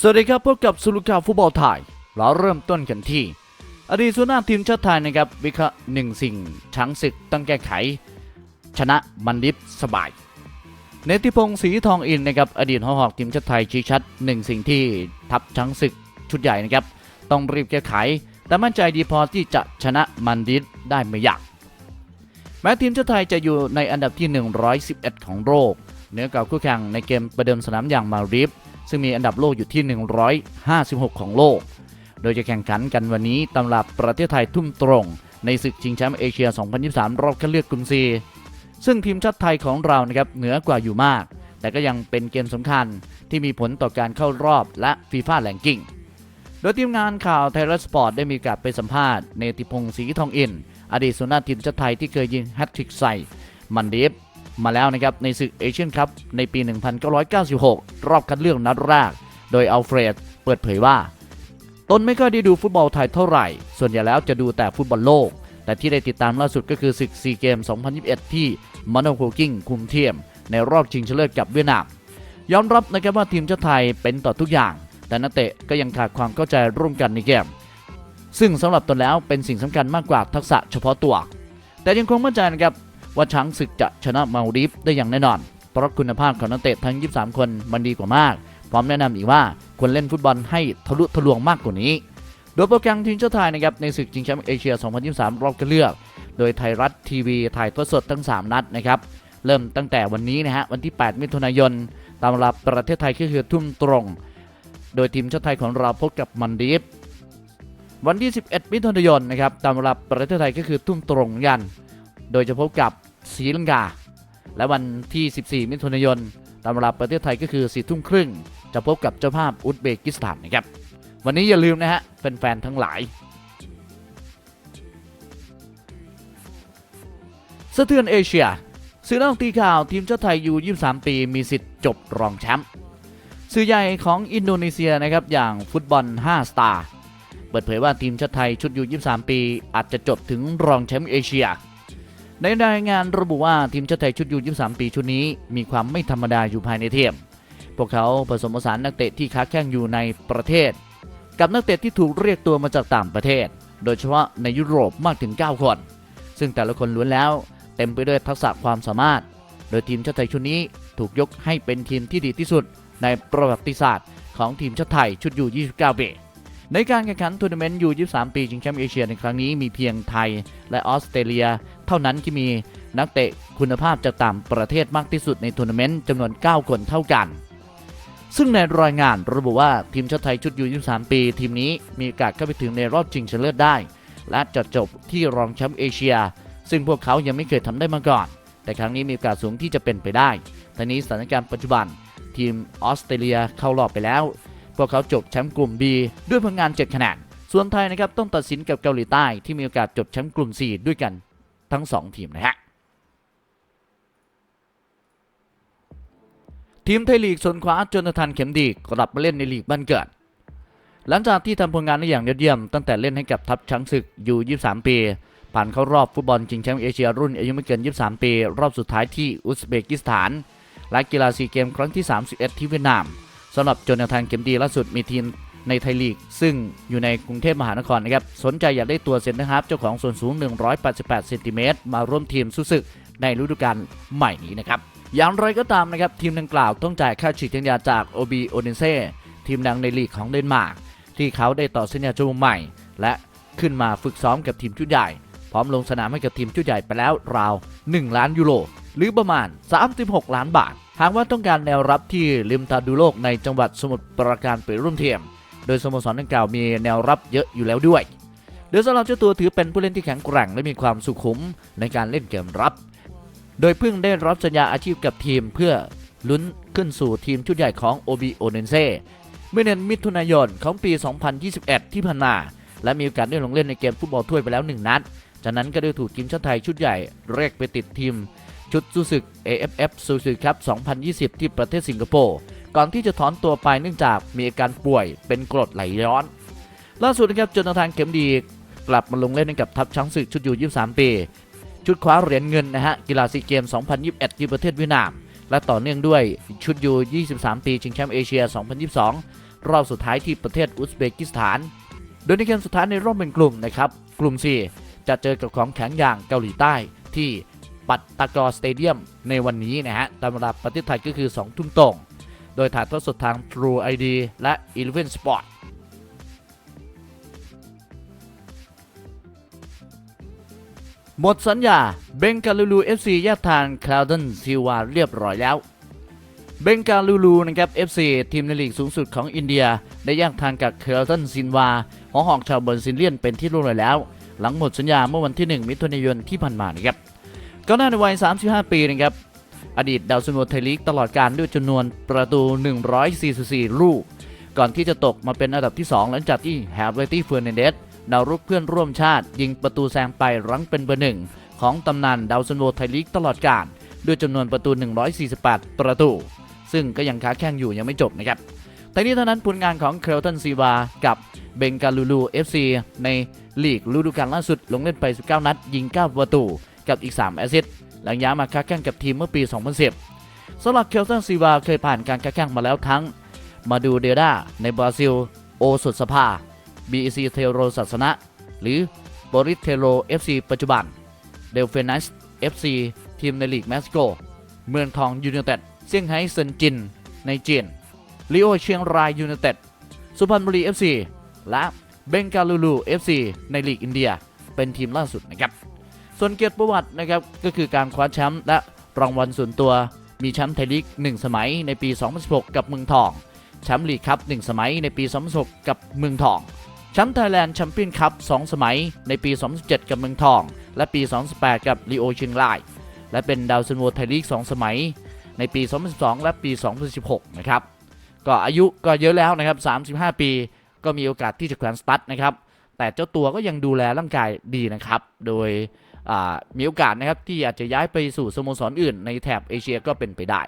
สวัสดีครับพบกับสุลุกาฟุตบอลไทย เราเริ่มต้นกันที่ อดีตสุนาทีมชาติไทยนะครับ วิเคราะห์หนึ่งสิ่งช้างศึกต้องแก้ไข ชนะบันดิบสบาย เนติพงศ์ศรีทองอินนะครับอดีตหอหอกทีมชาติไทยชี้ชัดหนึ่งสิ่งที่ทัพช้างศึกชุดใหญ่นะครับ ต้องรีบแก้ไข แต่มั่นใจดีพอที่จะชนะมันดิสได้ไม่ยากแม้ทีมชาติไทยจะอยู่ในอันดับที่ 111 ของโลกเหนือกว่าคู่แข่งในเกมประเดิมสนามอย่างมาริฟ ซึ่งมีอันดับโลกอยู่ที่ 156 ของโลก โดยจะแข่งขันกันวันนี้ตำรับประเทศไทยทุ่มตรง ในศึกชิงแชมป์เอเชีย 2023 รอบคัดเลือกกลุ่ม C ซึ่งทีมชาติไทยของเรานะครับเหนือกว่าอยู่มาก แต่ก็ยังเป็นเกมสำคัญที่มีผลต่อการเข้ารอบและฟีฟ่าแลงกิ้งโดยทีมงานข่าวไทยรัฐสปอร์ตได้มีการไปสัมภาษณ์เนติพงศ์ศรีทองอิน อดีตสุนทรทีมชาติไทยที่เคยยิงแฮตทริกใส่มันเดฟ มาแล้วนะครับในศึกเอเชียนคัพในปี 1996 รอบคัดเลือกนัดแรก โดยอัลเฟรดเปิดเผยว่าตนไม่ค่อยได้ดูฟุตบอลไทยเท่าไหร่ ส่วนใหญ่แล้วจะดูแต่ฟุตบอลโลก แต่ที่ได้ติดตามล่าสุดก็คือศึกซีเกม 2021 ที่มอนโฮกิ้งคุมเทียม ในรอบชิงชนะเลิศกับเวียดนาม ยอมรับนะครับว่าทีมชาติไทยเป็นต่อทุกอย่าง แต่นักเตะก็ยังขาดความเข้าใจร่วมกันในเกม ซึ่งสำหรับตนแล้วเป็นสิ่งสำคัญมากกว่าทักษะเฉพาะตัว แต่ยังคงมั่นใจนะครับ ว่าช้างศึกจะชนะมาดีฟได้อย่างแน่นอน เพราะคุณภาพของนักเตะทั้ง 23 คนมันดีกว่ามาก พร้อมแนะนำอีกว่าควรเล่นฟุตบอลให้ทะลุทะลวงมากกว่านี้ โดยโปรแกรมทีมชาติไทยนะครับในศึกชิงแชมป์เอเชีย 2023 รอบคัดเลือก โดยไทยรัฐทีวีถ่ายทอดสดทั้ง 3 นัดนะครับ เริ่มตั้งแต่วันนี้นะฮะวันที่ 8 มิถุนายน ตามเวลาประเทศไทยก็คือทุ่มตรง โดยทีมชาติไทยของเราพบกับมันดีฟวันที่ 11 มิถุนายนนะครับตามเวลาประเทศไทยก็คือทุ่มตรงเหมือนกัน โดยจะพบกับศรีลังกา และวันที่ 14 มิถุนายนตามเวลาประเทศไทยก็คือ4ทุ่มครึ่ง จะพบกับเจ้าภาพอุซเบกิสถานนะครับ วันนี้อย่าลืมนะฮะแฟนๆทั้งหลายสะเทือนเอเชียสื่อนักตีข่าวทีมชาติไทยอยู่23 ปี มีสิทธิ์จบรองแชมป์สื่อใหญ่ของอินโดนีเซียนะครับอย่างฟุตบอล 5 สตาร์เปิดเผยว่าทีมชาติไทยชุดอยู่23 ปี อาจจะจบถึงรองแชมป์เอเชีย ในรายงานระบุว่าทีมชาติไทยชุดยู่23 ปีชุดนี้ มีความไม่ธรรมดาอยู่ภายในทีมพวกเขาผสมผสานนักเตะที่ค้าแข่งอยู่ในประเทศ กับนักเตะที่ถูกเรียกตัวมาจากต่างประเทศ โดยเฉพาะในยุโรปมากถึง 9 คน ซึ่งแต่ละคนล้วนแล้ว เต็มไปด้วยทักษะความสามารถ โดยทีมชาติไทยชุดนี้ถูกยกให้เป็นทีมที่ดีที่สุดในประวัติศาสตร์ของทีมชาติไทยชุดยู่29 ปี ในการแข่งขันทัวร์นาเมนต์ยู23 ปีชิงแชมป์เอเชียในครั้งนี้มีเพียงไทยและออสเตรเลีย เท่านั้นที่มีนักเตะคุณภาพจากต่างประเทศมากที่สุดในทัวร์นาเมนต์จำนวน 9 คนเท่ากัน ซึ่งในรายงานระบุว่าทีมชาติไทยชุดยู23 ปี ทีมนี้มีโอกาสเข้าไปถึงในรอบชิงชนะเลิศได้ และจะจบที่รองแชมป์เอเชีย ซึ่งพวกเขายังไม่เคยทำได้มาก่อน แต่ครั้งนี้มีโอกาสสูงที่จะเป็นไปได้ทั้นี้สถานการณ์ปัจจุบัน ทีมออสเตรเลียเข้ารอบไปแล้ว พวกเขาจบแชมป์กลุ่ม B ด้วยผลงาน 7 คะแนน ส่วนไทยนะครับต้องตัดสินกับเกาหลีใต้ที่มีโอกาสจบแชมป์กลุ่ม 4 ด้วยกันทั้ง 2 ทีมนะฮะ ทีมไทยลีกส่วนขวาจนาธานเข็มดีกลับมาเล่นในลีกบ้านเกิด หลังจากที่ทำผลงานได้อย่างยอดเยี่ยม ตั้งแต่เล่นให้กับทัพช้างศึกอยู่23 ปี ผ่านเข้ารอบฟุตบอลชิงแชมป์เอเชียรุ่นอายุไม่เกิน 23 ปี รอบสุดท้ายที่อุซเบกิสถานและกีฬาซีเกมครั้งที่ 31 ที่เวียดนาม สำหรับโจนาธานเข็มดีล่าสุดมีทีมในไทยลีก ซึ่งอยู่ในกรุงเทพมหานครนะครับ สนใจอยากได้ตัวเซนเตอร์ฮาร์ฟเจ้าของส่วนสูง 188เซนติเมตรมาร่วมทีมสู้ศึกในฤดูกาลใหม่นี้นะครับ อย่างไรก็ตามนะครับ ทีมดังกล่าวต้องจ่ายค่าฉีดสัญญาจาก OB o d e n s e ทีมดังในลีกของเดนมาร์กที่เขาได้ต่อสัญญาจูงใหม่ และขึ้นมาฝึกซ้อมกับทีมชุดใหญ่ พร้อมลงสนามให้กับทีมชุดใหญ่ไปแล้วราว 1 ล้านยูโรหรือประมาณ 36 ล้านบาท หากว่าต้องการแนวรับที่ลิมตาดูโลกในจังหวัดสมุทรปราการไปร่วมทีมโดยสโมสรดังกล่าวมีแนวรับเยอะอยู่แล้วด้วยโดยสำหรับเจ้าตัวถือเป็นผู้เล่นที่แข็งแกร่งและมีความสุขุมในการเล่นเกมรับ โดยเพิ่งได้รับสัญญาอาชีพกับทีมเพื่อลุ้นขึ้นสู่ทีมชุดใหญ่ของ OB o n e n s e เมื่อเดือนมิถุนายนของปี 2021 ที่ผ่านมาและมีโอกาสได้ลงเล่นในเกมฟุตบอลถ้วยไปแล้ว 1 นัด จากนั้นก็ได้ถูกทีมชาติไทยชุดใหญ่เรียกไปติดทีม ชุดสู้ศึก AFF ซูซูครับ 2020 ที่ประเทศสิงคโปร์ ก่อนที่จะถอนตัวไปเนื่องจากมีอาการป่วยเป็นกรดไหลย้อน ล่าสุดนะครับจนทานเข็มดีกลับมาลงเล่นให้กับทัพช้างศึกชุดอยู่ 23 ปี ชุดคว้าเหรียญเงินนะฮะกีฬาซีเกม 2021 ที่ประเทศเวียดนาม และต่อเนื่องด้วยชุดอยู่ 23 ปีชิงแชมป์เอเชีย 2022 รอบสุดท้ายที่ประเทศอุซเบกิสถาน โดยในเกมสุดท้ายในรอบเป็นกลุ่มนะครับกลุ่ม4จะเจอกับของแข็งอย่างเกาหลีใต้ที่ ปัตตากอสเตเดียมในวันนี้นะฮะ ตามเวลาประเทศไทยก็คือ 2 ทุ่มตรง โดยถ่ายทอดสดทาง True ID และ Eleven Sport หมดสัญญาเบงกาลูลู FC แยกทางคลาวดันซิวาเรียบร้อยแล้วเบงกาลูลูนะครับ FC ทีมในลีกสูงสุดของอินเดีย ได้แยกทางกับเคลตันซินวาหัวหอกชาวเบอร์ซินเลียนเป็นที่รู้เลยแล้ว หลังหมดสัญญาเมื่อวันที่ 1 มิถุนายนที่ผ่านมานะครับ ก็น่าในวัย 35 ปีนะครับ อดีตดาวซันโวไทยลีกตลอดการด้วยจำนวนประตู 144 ลูก ก่อนที่จะตกมาเป็นอันดับที่ 2 หลังจากที่แฮร์เบตี้เฟอร์นันเดสดาวรุกเพื่อนร่วมชาติ ยิงประตูแซงไปรั้งเป็นเบอร์หนึ่งของตำนานดาวซันโวไทยลีกตลอดการ ด้วยจำนวนประตู 148 ประตู ซึ่งก็ยังค้าแข่งอยู่ยังไม่จบนะครับแต่นี้เท่านั้นผลงานของเคลตันซีวากับเบงกาลูลู FC ในลีกฤดูกาลล่าสุดลงเล่นไป 19 นัด ยิง 9 ประตู กับอีก 3 แอสซิสต์หลังย้ายมาค้าแข่งกับทีมเมื่อปี 2010สำหรับเคลตันซีวาเคยผ่านการค้าแข่งมาแล้วทั้ง มาดูเดด้าในบราซิล โอสุดสภา BEC เทโรศาสนะ หรือบริสเทโร FC ปัจจุบัน เดลเฟนัส FC ทีมในลีกเม็กซิโก เมืองทองยูไนเต็ดเซี่ยงไฮ้เซินจินในจีนลิโอเชียงรายยูไนเต็ดสุพรรณบุรี FC และเบงกาลูลู FC ในลีกอินเดีย เป็นทีมล่าสุดนะครับ ส่วนเกียรติประวัตินะครับก็คือการคว้าแชมป์และรางวัลส่วนตัว มีแชมป์ไทยลีก1 สมัยในปี 2016 กับเมืองทอง แชมป์ลีกคัพ1สมัยในปี 2016 กับเมืองทอง แชมป์ไทยแลนด์แชมเปี้ยนคัพ2สมัยในปี 2017 กับเมืองทอง และปี 2018 กับลีโอเชียงราย และเป็นดาวซันโวไทยลีก 2 สมัย ในปี 2012 และปี 2016 นะครับ ก็อายุก็เยอะแล้วนะครับ 35 ปี ก็มีโอกาสที่จะแขวนสตั๊ดนะครับ แต่เจ้าตัวก็ยังดูแลร่างกายดีนะครับ โดยมีโอกาสนะครับที่อาจจะย้ายไปสู่สโมสรอื่นในแถบเอเชียก็เป็นไปได้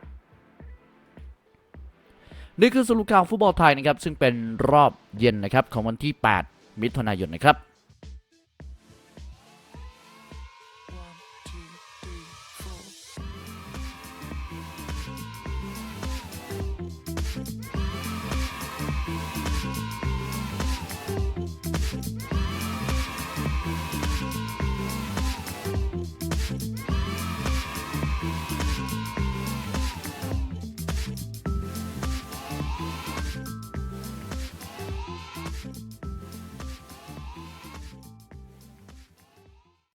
นี่คือสรุปข่าวฟุตบอลไทยนะครับซึ่งเป็นรอบเย็นนะครับของวันที่ 8 มิถุนายนนะครับ